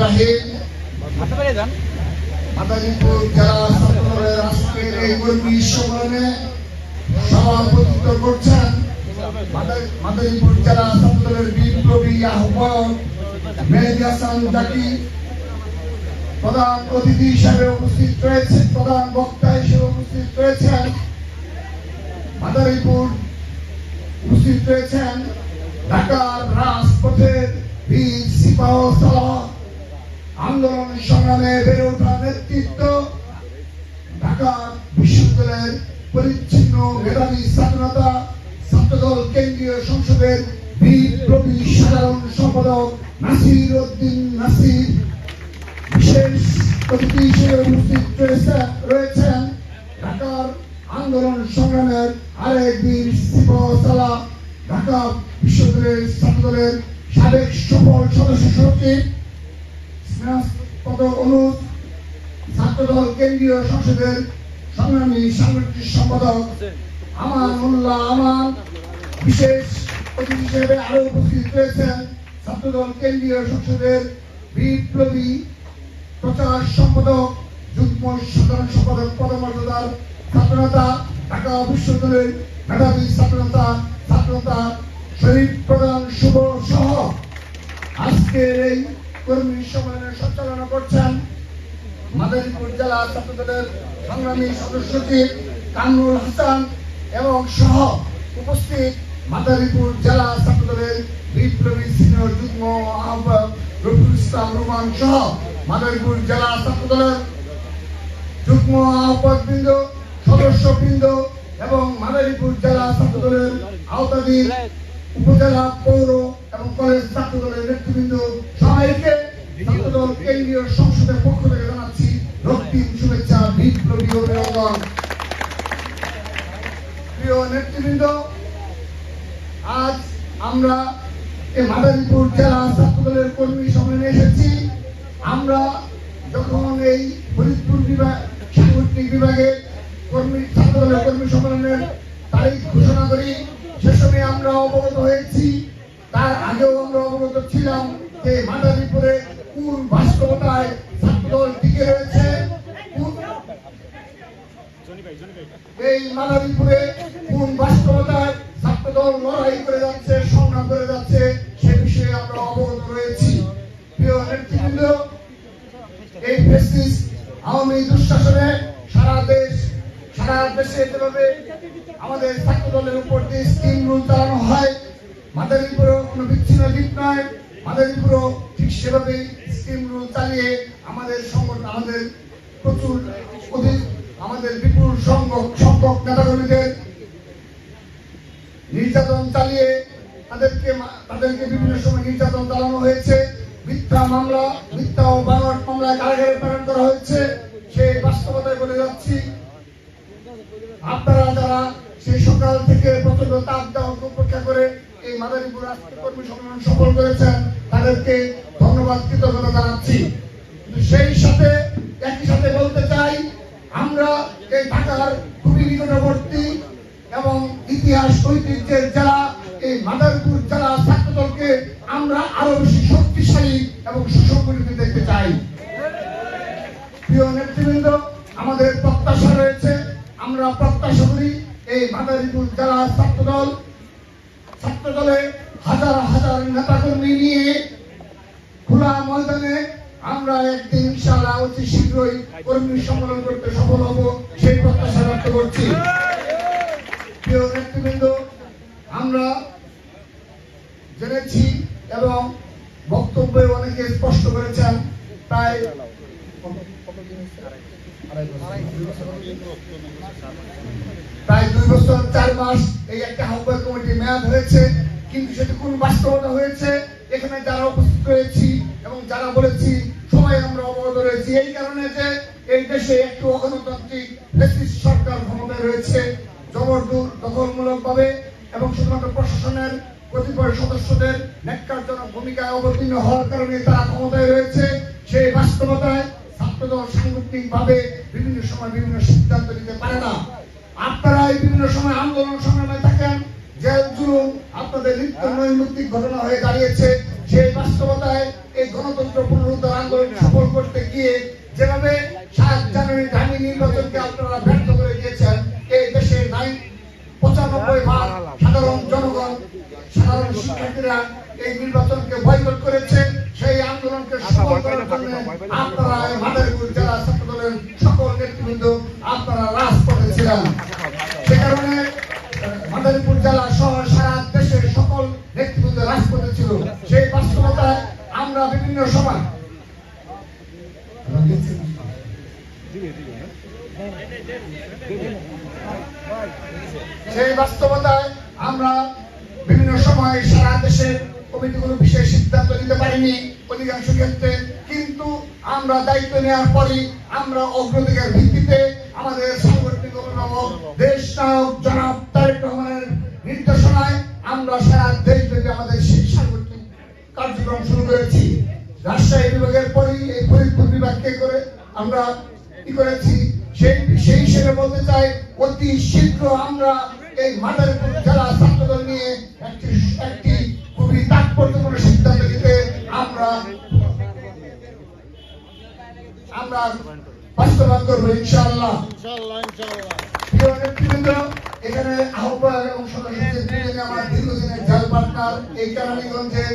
রহিম। জেলা ছাত্রদলের এই কর্মী সম্মেলনে সভাপতিত্ব করছেন মাদারীপুর জেলা ছাত্রদলের বিপ্লবী আহ্বায়ক মেহেদি জাকি, প্রধান অতিথি হিসেবে উপস্থিত রয়েছে প্রধান বক্তা হিসেবে উপস্থিত রয়েছেন, মাদারীপুর উপস্থিত রয়েছেন ঢাকার রাজপথের বীর সিপাহ আন্দোলন সংগ্রামে বেড়ে ওঠা নেতৃত্ব ঢাকা বিশ্ববিদ্যালয়ের পরিচ্ছন্ন মেধাবী স্বাধীনতা ছাত্রদল কেন্দ্রীয় সংসদের বিপ্লবী সাধারণ সম্পাদক নাসির উদ্দিন নাসির। বিশেষ অতিথি হিসেবে উপস্থিত রয়েছেন ঢাকার আন্দোলন সংগ্রামের আরেক বীর সিপাহসালা ঢাকা বিশ্ববিদ্যালয়ের ছাত্রদলের সাবেক সফল সদস্য সচিব স্নেহাস্পদ অনুজ। ছাত্রদল কেন্দ্রীয় সংসদের সংগ্রামী সাংগঠনিক সম্পাদক আমান উল্লাহ আমান বিশেষ অতিথি হিসেবে আরও উপস্থিত রয়েছেন ছাত্রদল কেন্দ্রীয় সংসদের বিপ্লবী প্রচার সম্পাদক, যুগ্ম সাধারণ সম্পাদক, পদমর্যাদার ছাত্রনেতা, ঢাকা বিশ্ববিদ্যালয়ের মেধাবী ছাত্রনেতা ছাত্রনেতা শহীদ প্রধান শুভ সহ আজকের এই কর্মী সম্মেলনের সঞ্চালনা করছেন মাদারীপুর জেলা ছাত্রদলের সংগ্রামী সদস্য সচিব কামরুল হাসান এবং সহ উপস্থিত মাদারীপুর জেলা ছাত্রদলের বিপ্লবী সিনিয়র যুগ্ম আহ্বায়ক রফিকুল ইসলাম রহমান সহ মাদারীপুর জেলা ছাত্রদলের যুগ্ম আহ্বায়ক বৃন্দ সদস্য বৃন্দ এবং মাদারীপুর জেলা ছাত্রদলের আওতাধীন উপজেলা পৌর এবং কলেজ ছাত্রদলের নেতৃবৃন্দ সবাইকে ছাত্রদল কেন্দ্রীয় সংসদের পক্ষ থেকে শুভেচ্ছা, বিপ্লবী অভিনন্দন। প্রিয় নেতৃবৃন্দ, আজ আমরা মাদারীপুর জেলা কর্মী সম্মেলনে এসেছি। আমরা যখন এই ফরিদপুর বিভাগ, সাংগঠনিক বিভাগে কর্মী কর্মী সম্মেলনের তারিখ ঘোষণা করি, সে সময় আমরা অবগত হয়েছি। তার আগেও আমরা অবগত ছিলাম যে মাদারীপুরে কোন বাস্তবতায় ছাত্রদল টিকে রয়েছে। এই মাদারীপুরে কোন বাস্তবতায় ছাত্রদল লড়াই করে যাচ্ছে, সংগ্রাম করে যাচ্ছে, সে বিষয়ে আমরা অবগত রয়েছি। এই ফেসিস আওয়ামী দুঃশাসনে সারা দেশ, সারা দেশে যেভাবে আমাদের ছাত্রদলের উপর দিয়ে স্কিম রুল চালানো হয়, মাদারীপুরও কোনো বিচ্ছিন্ন দিক নয়। মাদারীপুরও ঠিক সেভাবে স্কিম রুল চালিয়ে আমাদের সংগঠন, আমাদের প্রচুর অধিক আমাদের বিপুল সংখ্যক সংখ্যক নেতাকর্মীদের নির্যাতন চালিয়ে তাদেরকে তাদেরকে বিভিন্ন সময় নির্যাতন চালানো হয়েছে। মিথ্যা মামলা, মিথ্যা ও বানোয়াট মামলায় কারাগারে প্রেরণ করা হয়েছে। সেই বাস্তবতায় বলে যাচ্ছি, আপনারা যারা সেই সকাল থেকে প্রচণ্ড তাপ দেওয়া উপেক্ষা করে এই মাদারীপুর আজকে কর্মী সম্মেলন সফল করেছেন, তাদেরকে ধন্যবাদ, কৃতজ্ঞতা জানাচ্ছি। সেই সাথে একই সাথে বলতে চাই আমরা এই ঢাকার খুবই নিকটবর্তী এবং ইতিহাস ঐতিহ্যের জেলা, এই মাদারীপুর জেলা ছাত্রদলকে আমরা আরও বেশি শক্তিশালী এবং সুসংগঠিত দেখতে চাই। প্রিয় নেতৃবৃন্দ, আমাদের প্রত্যাশা রয়েছে, আমরা প্রত্যাশা করি এই মাদারীপুর জেলা ছাত্রদল, ছাত্রদলে হাজার হাজার নেতাকর্মী নিয়ে খোলা ময়দানে আমরা একদিন ইনশাআল্লাহ অতি শীঘ্রই কর্মী সম্মেলন করতে সফল হব, সেই প্রত্যাশা ব্যক্ত করছি। প্রিয় আমরা জেনেছি এবং বক্তব্যে অনেকে স্পষ্ট করেছেন তাই প্রায় দুই বছর, চার মাস এই একটা আহ্বায়ক কমিটি মেয়াদ হয়েছে, কিন্তু সেটি কোন বাস্তবতা হয়েছে। এখানে যারা উপস্থিত রয়েছি এবং যারা বলেছি সবাই আমরা অবগত রয়েছি। এই কারণে যে এই দেশে একটু অগণতান্ত্রিক সরকার ক্ষমতায় রয়েছে, জবরদূর দখলমূলক ভাবে এবং শুধুমাত্র প্রশাসনের কতিপয় সদস্যদের ন্যাক্কারজনক ভূমিকায় অবতীর্ণ হওয়ার কারণে তারা ক্ষমতায় রয়েছে। সেই বাস্তবতায় ছাত্রদল সাংগঠনিক ভাবে বিভিন্ন সময় বিভিন্ন সিদ্ধান্ত নিতে পারে না। আপনারা এই বিভিন্ন সময় আন্দোলন সংগ্রামে থাকেন, জেল, জুলুম, আপনাদের নিত্য নৈমিত্তিক ঘটনা হয়ে দাঁড়িয়েছে। সেই বাস্তবতায় এই গণতন্ত্র পুনরুদ্ধার আন্দোলন সফল করতে গিয়ে যেভাবে সাত জানুয়ারি ধানি নির্বাচনকে আপনারা ব্যর্থ করে দিয়েছেন, এই দেশের নাই পঁচানব্বই ভাগ সাধারণ জনগণ, সাধারণ শিক্ষার্থীরা এই নির্বাচনকে বয়কট করেছে, সেই আন্দোলনকে সফল করার জন্য আপনারা মাদারীপুর জেলা ছাত্র দলের সকল নেতৃবৃন্দ আপনারা রাজপথে ছিলেন। সে কারণে আমরা বিভিন্ন সময়। সেই বাস্তবতায় আমরা বিভিন্ন সময় সারা দেশের কমিটিগুলো বিশেষ সিদ্ধান্ত নিতে পারিনি অধিকাংশ ক্ষেত্রে। কিন্তু আমরা দায়িত্ব নেওয়ার পরই আমরা অগ্রাধিকার ভিত্তিতে আমাদের সাংগঠনিক দেশ নায়ক জনাব তারেক রহমানের নির্দেশনায় আমরা সারা কার্যক্রম শুরু করেছি। রাজশাহী বিভাগের পরই এই ফরিদপুর বিভাগকে করে আমরা কি করেছি। সেই সেই হিসেবে বলতে চাই অতি শীঘ্র আমরা এই মাদারীপুর জেলা ছাত্রদল নিয়ে একটি একটি খুবই তাৎপর্যপূর্ণ সিদ্ধান্ত নিতে আমরা আমরা বাস্তবায়ন করব ইনশাআল্লাহ। প্রিয় নেতৃবৃন্দ, এখানে আহ্বায়ক এবং সদস্যদের আমার দীর্ঘদিনের জাল পার্টনার এই কেরানীগঞ্জের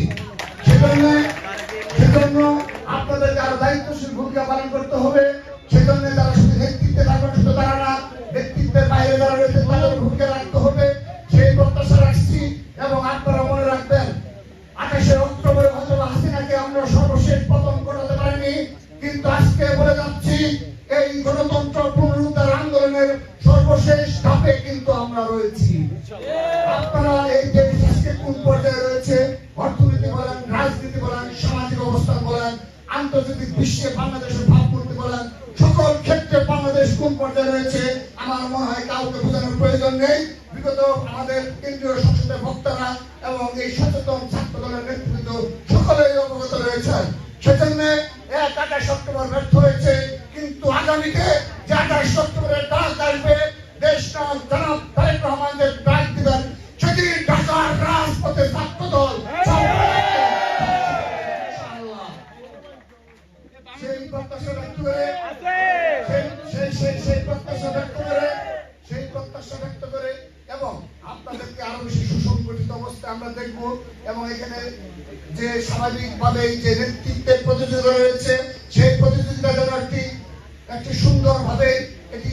বাংলাদেশের ভাবমূর্তি বলেন, সকল ক্ষেত্রে বাংলাদেশ কোন পর্যায়ে রয়েছে, আমার মনে হয় কাউকে বোঝানোর প্রয়োজন নেই। বিগত আমাদের কেন্দ্রীয় সংসদের বক্তারা এবং এই সচেতন ছাত্র দলের নেতৃত্ব সকলেই অবগত রয়েছেন সেজন্য এক আঠাশ অক্টোবর ব্যর্থ হয়েছে, কিন্তু আগামীতে যে আঠাশ অক্টোবরের ডাক আসবে, দেশ নাম জনাব তারেক রহমানদের এবং আপনাদেরকে আরও বেশি সুসংগঠিত অবস্থায় আমরা দেখব এবং এখানে যে স্বাভাবিকভাবে যে নেতৃত্বের প্রতিযোগিতা রয়েছে, সেই প্রতিযোগিতা যেন একটি একটি সুন্দরভাবে এটি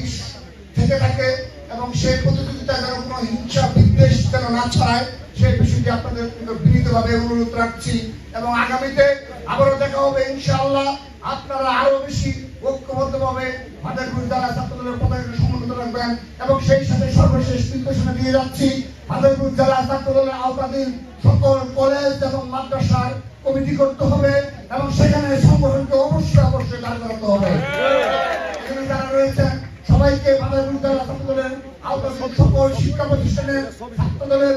থেকে থাকে এবং সেই প্রতিযোগিতা যেন কোনো হিংসা, বিদ্বেষ যেন না ছড়ায়, সেই বিষয়টি আপনাদের বিনীতভাবে অনুরোধ রাখছি এবং আগামীতে আবারও দেখা হবে ইনশাআল্লাহ। আপনারা আরও বেশি ঐক্যবদ্ধভাবে মাদারপুর জেলা ছাত্রদলের পতাকা সমন্বিত রাখবেন এবং সেই সাথে সর্বশেষ নির্দেশনা দিয়ে যাচ্ছি। মাদারপুর জেলা ছাত্রদলের আওতাধীন সকল কলেজ এবং মাদ্রাসার কমিটি করতে হবে এবং সেখানে সংগঠনকে অবশ্যই অবশ্যই দাঁড় করাতে হবে। এখানে যারা রয়েছেন, সবাইকে মাদারপুর জেলা ছাত্রদলের আওতাধীন সকল শিক্ষা প্রতিষ্ঠানের ছাত্রদলের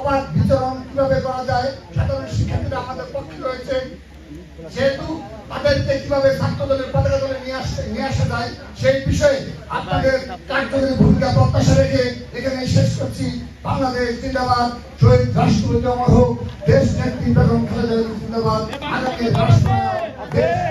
অবাধ বিচরণ কীভাবে করা যায়, সাধারণ শিক্ষার্থীরা আমাদের পক্ষে রয়েছে। যেহেতু তাদেরকে কীভাবে ছাত্র দলের নিয়ে আসা সেই বিষয়ে আপনাদের ভূমিকা রেখে এখানে শেষ করছি। রাষ্ট্রপতি হোক, দেশ নেত্রী বেগম খালেদা জিন্দাবাদ, আগামী রাষ্ট্র দেশ